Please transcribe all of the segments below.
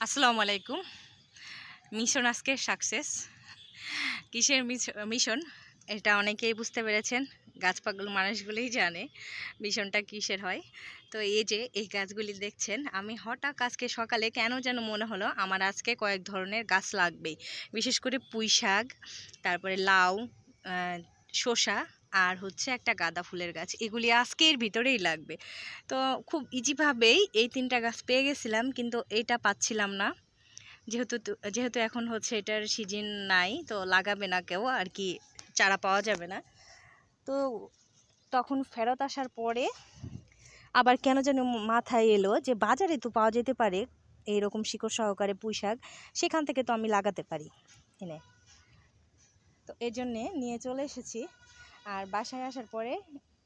আসসালামু আলাইকুম। মিশন আজকে সাকসেস কিসের মিশ- মিশন? এটা অনেকেই বুঝতে পেরেছেন, গাছ, পাগল মানুষগুলোই জানে মিশনটা কিসের হয়। তো এই যে, এই গাছগুলি দেখছেন, আমি হঠাৎ আজকে সকালে কেন যেন মনে হলো, আমার আজকে কয়েক ধরনের গাছ লাগবে বিশেষ করে পুঁই শাক তারপরে লাউ শসা আর হচ্ছে একটা গাঁদা ফুলের গাছ। এগুলি আজকের ভিতরেই লাগবে। তো খুব ইজিভাবেই এই তিনটা গাছ পেয়ে গেছিলাম, কিন্তু এটা পাচ্ছিলাম না। যেহেতু যেহেতু এখন হচ্ছে এটার সিজন নাই, তো লাগাবে না কেউ, আর কি চারা পাওয়া যাবে না। তো তখন ফেরত আসার পরে আবার কেন যেন মাথায় এলো যে বাজারে তো পাওয়া যেতে পারে এইরকম শিকড় সহকারে পুঁই শাক সেখান থেকে তো আমি লাগাতে পারি। এনে। তো এই জন্যে নিয়ে চলে এসেছি। আর বাসায় আসার পরে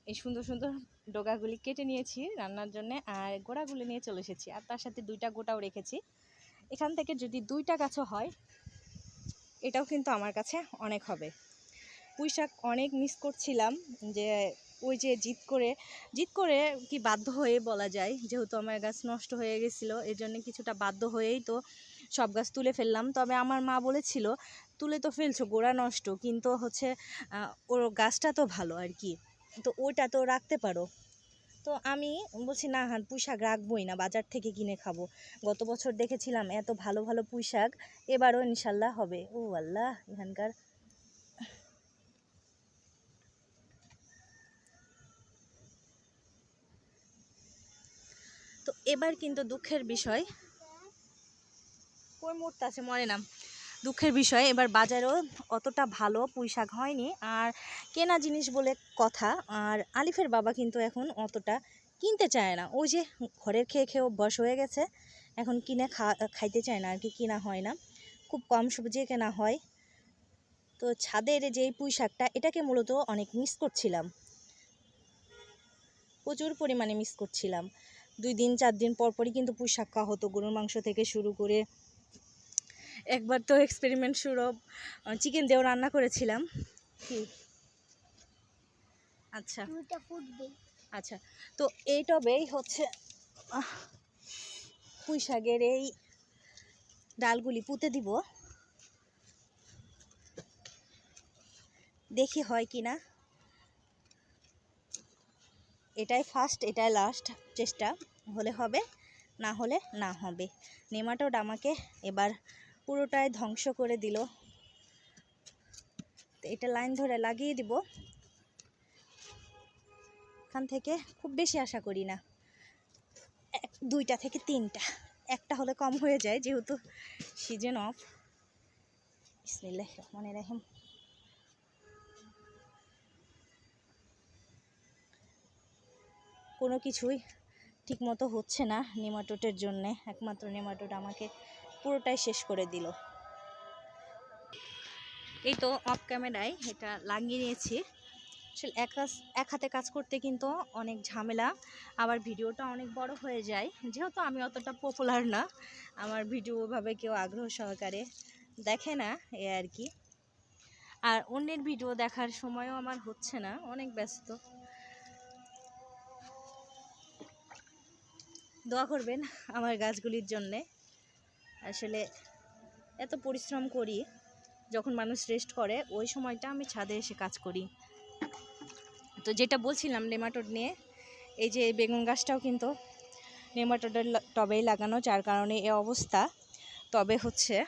এই সুন্দর সুন্দর ডগাগুলি কেটে নিয়েছি রান্নার জন্য আর গোড়াগুলি নিয়ে চলে এসেছি। আর তার সাথে দুইটা গোটাও রেখেছি। এখান থেকে যদি দুইটা গাছও হয়, এটাও কিন্তু আমার কাছে অনেক হবে। পুঁই শাক অনেক মিস করছিলাম যে ওই যে জিত করে জিত করে কি বাধ্য হয়ে বলা যায়, যেহেতু আমার গাছ নষ্ট হয়ে গেছিল এই জন্য কিছুটা বাধ্য হয়েই তো সব গাছ তুলে ফেললাম। তবে আমার মা বলেছিল তুলে তো ফেলছো, গোড়া নষ্ট। কিন্তু হচ্ছে ওর গাছটা তো ভালো আর কি। তো ওটা তো রাখতে পারো। তো আমি বলছি, না হ্যাঁ পুঁই শাক রাখবোই না, বাজার থেকে কিনে খাব। গত বছর দেখেছিলাম এত ভালো ভালো পুঁই শাক, এবারও ইনশাল্লাহ হবে। ও আল্লাহ এখানকার তো এবার কিন্তু দুঃখের বিষয়। কই মুহূর্তে আছে মরে না। দুঃখের বিষয়। এবার বাজারেও অতটা ভালো পুঁই শাক হয়নি। আর কেনা জিনিস বলে কথা, আর আলিফের বাবা কিন্তু এখন অতটা কিনতে চায় না। ওই যে ঘরের খেয়ে খেয়ে অভ্যাস হয়ে গেছে, এখন কিনে খা, খাইতে চায় না, আর কি কিনা হয় না। খুব কম সবজি কেনা হয়। তো ছাদের যেই পুঁই শাকটা এটাকে মূলত অনেক মিস করছিলাম। প্রচুর পরিমাণে মিস করছিলাম। দুই দিন, চার দিন পর পরই কিন্তু পুঁই শাক খাওয়া হতো। গরুর মাংস থেকে শুরু করে একবার তো এক্সপেরিমেন্ট শুরু চিকেন দিয়েও রান্না করেছিলাম। কি আচ্ছা আচ্ছা তো এই টবেই হচ্ছে পুঁই শাকের এই ডালগুলি পুঁতে দিব। দেখি হয় কি না এটাই ফার্স্ট এটাই লাস্ট চেষ্টা। হলে হবে না হলে না হবে। নেমাটোড আমাকে এবার পুরোটাই ধ্বংস করে দিল। এটা লাইন ধরে লাগিয়ে দিব। এখান থেকে খুব বেশি আশা করি না। এক, দুইটা থেকে তিনটা। একটা হলে কম হয়ে যায় যেহেতু সিজন অফ বিসমিল্লাহ রহমানির রহিম। কোনো কিছুই ঠিকমতো হচ্ছে না নেমাটোটের জন্যে। একমাত্র নেমাটোট আমাকে পুরোটাই শেষ করে দিল। এই তো অফ ক্যামেরায় এটা লাগিয়ে নিয়েছি। আসলে এক এক হাতে কাজ করতে কিন্তু অনেক ঝামেলা, আবার ভিডিওটা অনেক বড় হয়ে যায়। যেহেতু আমি অতটা পপুলার না, আমার ভিডিও ওভাবে কেউ আগ্রহ সহকারে দেখে না, এ আর কি। আর অন্যের ভিডিও দেখার সময়ও আমার হচ্ছে না, অনেক ব্যস্ত। দোয়া করবেন আমার গাছগুলির জন্যে। আসলে এত পরিশ্রম করি, যখন মানুষ রেস্ট করে, ওই সময়টা আমি ছাদে এসে কাজ করি। তো যেটা বলছিলাম নেমাটোড নিয়ে, এই যে বেগুন গাছটাও কিন্তু নেমাটোডের টবেই লাগানো, যার কারণে এ অবস্থা। তবে হচ্ছে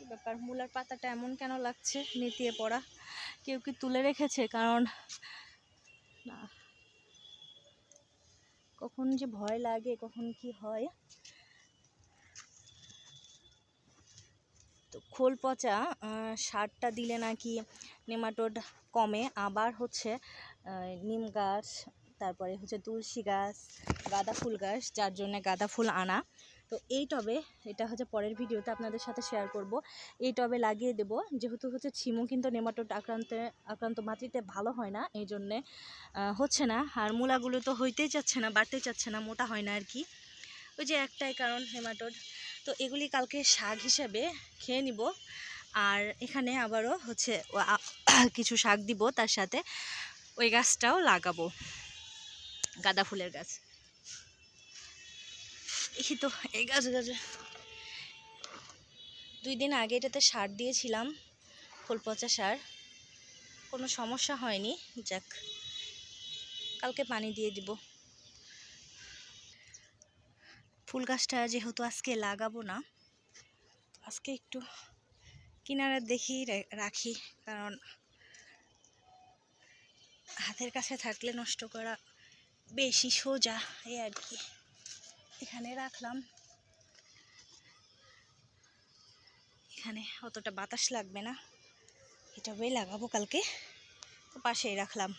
ব্যাপার, মূলার পাতাটা এমন কেন লাগছে, নেতিয়ে পড়া। কেউ কি তুলে রেখেছে? কারণ, না। কখন যে ভয় লাগে, কখন কি হয়। তো খোল পচা সারটা দিলে নাকি নেমাটোড কমে। আবার হচ্ছে নিম গাছ, তারপরে হচ্ছে তুলসী গাছ, গাঁদা ফুল গাছ, যার জন্য গাঁদা ফুল আনা। তো এই টবে, এটা হচ্ছে পরের ভিডিওতে আপনাদের সাথে শেয়ার করব। এই টবে লাগিয়ে দেব। যেহেতু হচ্ছে ছিমু কিন্তু নেমাটোড আক্রান্তে, আক্রান্ত মাটিতে ভালো হয় না, এই জন্যে হচ্ছে না। আর মূলাগুলো তো হইতেই চাচ্ছে না, বাড়তেই চাচ্ছে না, মোটা হয় না আর কি। ওই যে একটাই কারণ নেমাটোড। তো এগুলি কালকে শাক হিসাবে খেয়ে নিব। আর এখানে আবারও হচ্ছে কিছু শাক দিব, তার সাথে ওই গাছটাও লাগাবো। গাঁদা ফুলের গাছ। দেখি তো, এই গাছ, গাছে। দুই দিন আগে এটাতে সার দিয়েছিলাম, ফুল পচা সার। কোনো সমস্যা হয়নি, যাক। কালকে পানি দিয়ে দিব। ফুল গাছটা যেহেতু আজকে লাগাবো না, আজকে একটু কিনারে দেখি রাখি। কারণ হাতের কাছে থাকলে নষ্ট করা বেশি সোজা, এই আর কি। এখানে রাখলাম। এখানে অতটা বাতাস লাগবে না। এটাবেই লাগাবো কালকে। তো পাশেই রাখলাম।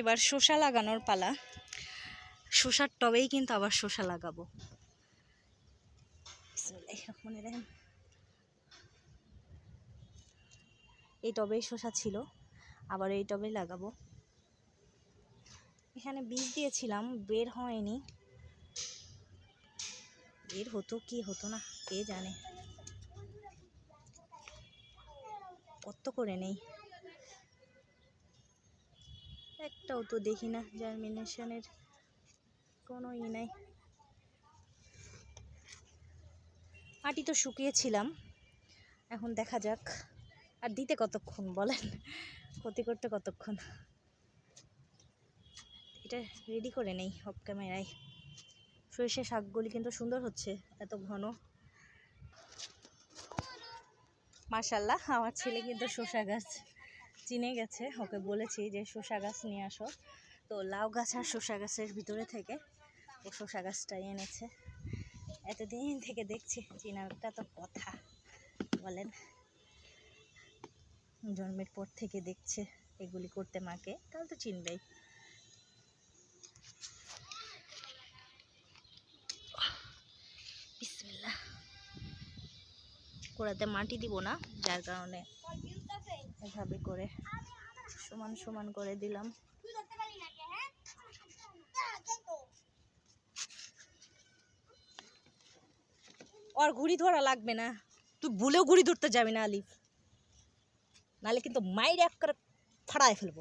এবার শসা লাগানোর পালা। শসার টবেই কিন্তু আবার শসা লাগাবো। এই টবেই শসা ছিল, আবার এই টবেই লাগাবো। এখানে বীজ দিয়েছিলাম, বের হয়নি। বের হতো কি হতো না, কে জানে। কত করে নেই। একটাও তো দেখি না জার্মিনেশনের কোনো ই নাই। মাটি তো শুকিয়েছিলাম। এখন দেখা যাক। আর দিতে কতক্ষণ বলেন? ক্ষতি করতে কতক্ষণ? এটা রেডি করে নেই অফ ক্যামেরায় সরিষা শাকগুলি কিন্তু সুন্দর হচ্ছে, এত ঘন। মার্শাল্লাহ আমার ছেলে কিন্তু শসা গাছ চিনে গেছে। ওকে বলেছি যে শসা গাছ নিয়ে আসো। তো লাউ গাছ আর শসা গাছের ভিতরে থেকে ও শসা গাছটাই এনেছে। এতদিন থেকে দেখছি, চিনারটা তো কথা, বলেন। জন্মের পর থেকে দেখছে এগুলি করতে মাকে তাহলে তো চিনবেই। কোড়াতে মাটি দিব না, যার কারণে এভাবে করে সমান সমান করে দিলাম। ওর ঘুড়ি ধরা লাগবে না। তুই ভুলেও ঘুড়ি ধরতে যাবি না আলিফ। নাহলে কিন্তু মায়ের এক করে ফাড়ায় ফেলব।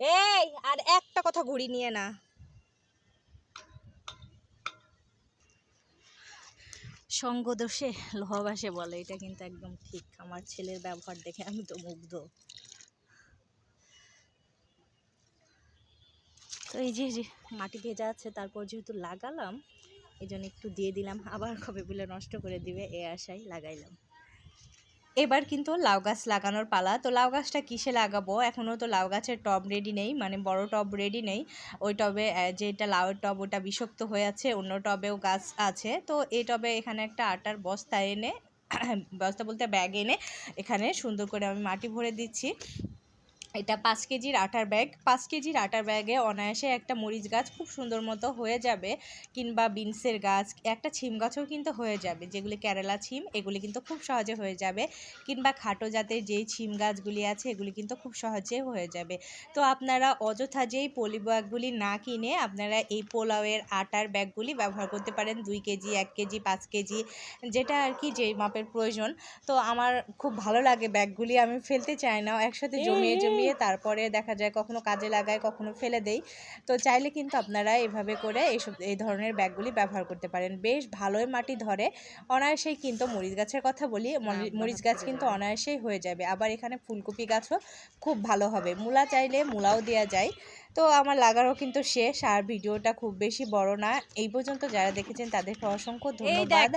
এই আর একটা কথা ঘুড়ি নিয়ে না। সঙ্গ দোষে লোহাবাসে বলে এটা কিন্তু একদম ঠিক। আমার ছেলের ব্যবহার দেখে আমি তো মুগ্ধ। এই যে যে, মাটি ভেজা আছে, তারপর যেহেতু লাগালাম এই জন্য একটু দিয়ে দিলাম। আবার কবে বলে নষ্ট করে দিবে, এ আশায় লাগাইলাম। এবার কিন্তু লাউ গাছ লাগানোর পালা। তো লাউ গাছটা কিসে লাগাবো? এখনও তো লাউ গাছের টব রেডি নেই মানে বড় টব রেডি নেই। ওই টবে যেটা লাউয়ের টব, ওটা বিষাক্ত হয়ে আছে, অন্য টবেও গাছ আছে। তো এই টবে এখানে একটা আটার বস্তা এনে, বস্তা বলতে ব্যাগ এনে, এখানে সুন্দর করে আমি মাটি ভরে দিচ্ছি। এটা পাঁচ কেজির আটার ব্যাগ। পাঁচ কেজির আটার ব্যাগে অনায়াসে একটা মরিচ গাছ খুব সুন্দর মতো হয়ে যাবে কিংবা বিনসের গাছ একটা ছিম গাছও কিন্তু হয়ে যাবে। যেগুলি কেরালা ছিম এগুলি কিন্তু খুব সহজে হয়ে যাবে কিংবা খাটো জাতের যেই ছিম গাছগুলি আছে এগুলি কিন্তু খুব সহজে হয়ে যাবে। তো আপনারা অযথা যেই পলি ব্যাগগুলি না কিনে আপনারা এই পোলাওয়ের আটার ব্যাগগুলি ব্যবহার করতে পারেন দুই কেজি এক কেজি পাঁচ কেজি যেটা আর কি যেই মাপের প্রয়োজন। তো আমার খুব ভালো লাগে ব্যাগগুলি আমি ফেলতে চাই না একসাথে জমিয়ে জমিয়ে তারপরে দেখা যায় কখনো কাজে লাগায় কখনো ফেলে দেই। তো চাইলে কিন্তু আপনারা এভাবে করে এইসব এই ধরনের ব্যাগগুলি ব্যবহার করতে পারেন। বেশ ভালোই মাটি ধরে। অনায়াসেই কিন্তু মরিচ গাছের কথা বলি মরি- মরিচ গাছ কিন্তু অনায়াসেই হয়ে যাবে। আবার এখানে ফুলকপি গাছও খুব ভালো হবে। মূলা চাইলে মূলাও দেওয়া যায়। তো আমার লাগারও কিন্তু শেষ আর ভিডিওটা খুব বেশি বড় না। এই পর্যন্ত যারা দেখেছেন তাদেরকে অসংখ্য ধন্যবাদ।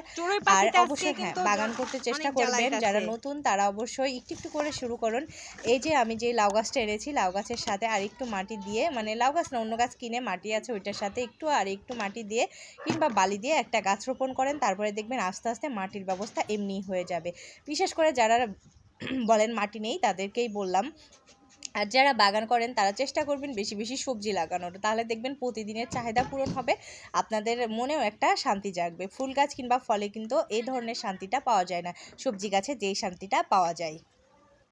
আর অবশ্যই হ্যাঁ বাগান করতে চেষ্টা করবেন। যারা নতুন তারা অবশ্যই একটু একটু করে শুরু করুন। এই যে আমি যে লাউ গাছটা এনেছি লাউ গাছের সাথে আর একটু মাটি দিয়ে মানে লাউ গাছ না অন্য গাছ কিনে মাটি আছে ওইটার সাথে একটু আর একটু মাটি দিয়ে কিংবা বালি দিয়ে একটা গাছ রোপণ করেন তারপরে দেখবেন আস্তে আস্তে মাটির ব্যবস্থা এমনি হয়ে যাবে। বিশেষ করে যারা বলেন মাটি নেই তাদেরকেই বললাম। আর যারা বাগান করেন, তারা চেষ্টা করবেন বেশি বেশি সবজি লাগানোর। তাহলে দেখবেন প্রতিদিনের চাহিদা পূরণ হবে, আপনাদের মনেও একটা শান্তি জাগবে। ফুল গাছ কিংবা ফলে কিন্তু এই ধরনের শান্তিটা পাওয়া যায় না। সবজি গাছে যেই শান্তিটা পাওয়া যায়।